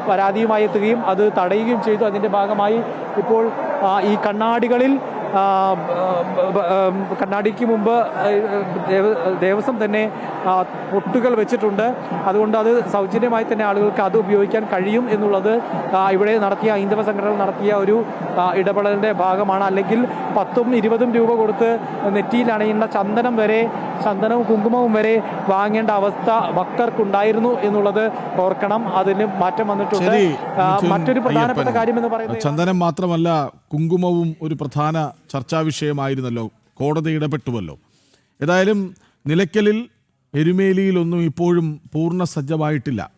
പരാതിയുമായി എത്തുകയും അത് തടയുകയും ചെയ്തു. അതിന്റെ ഭാഗമായി ഇപ്പോൾ ഈ കണ്ണാടികളിൽ കണ്ണാടിക്ക് മുമ്പ് ദേവസ്വം തന്നെ പൊട്ടുകൾ വെച്ചിട്ടുണ്ട്. അതുകൊണ്ട് അത് സൗജന്യമായി തന്നെ ആളുകൾക്ക് അത് ഉപയോഗിക്കാൻ കഴിയും എന്നുള്ളത് ഇവിടെ നടത്തിയ ഹൈന്ദവ സംഘടന നടത്തിയ ഒരു ഇടപെടലിന്റെ ഭാഗമാണ്. അല്ലെങ്കിൽ പത്തും ഇരുപതും രൂപ കൊടുത്ത് നെറ്റിയിൽ അണിയുന്ന ചന്ദനം വരെ ചന്ദനവും കുങ്കുമവും വരെ വാങ്ങേണ്ട അവസ്ഥ ഭക്തർക്കുണ്ടായിരുന്നു എന്നുള്ളത് ഓർക്കണം. അതിന് മാറ്റം വന്നിട്ടുണ്ട്. മറ്റൊരു പ്രധാനപ്പെട്ട കാര്യം എന്ന് പറയുന്നത്
ചന്ദനം മാത്രമല്ല കുങ്കുമവും ഒരു പ്രധാന ചർച്ചാ വിഷയമായിരുന്നല്ലോ. കോടതി ഇടപെട്ടുവല്ലോ. ഏതായാലും നിലയ്ക്കലിൽ എരുമേലിയിലൊന്നും ഇപ്പോഴും പൂർണ സജ്ജമായിട്ടില്ല.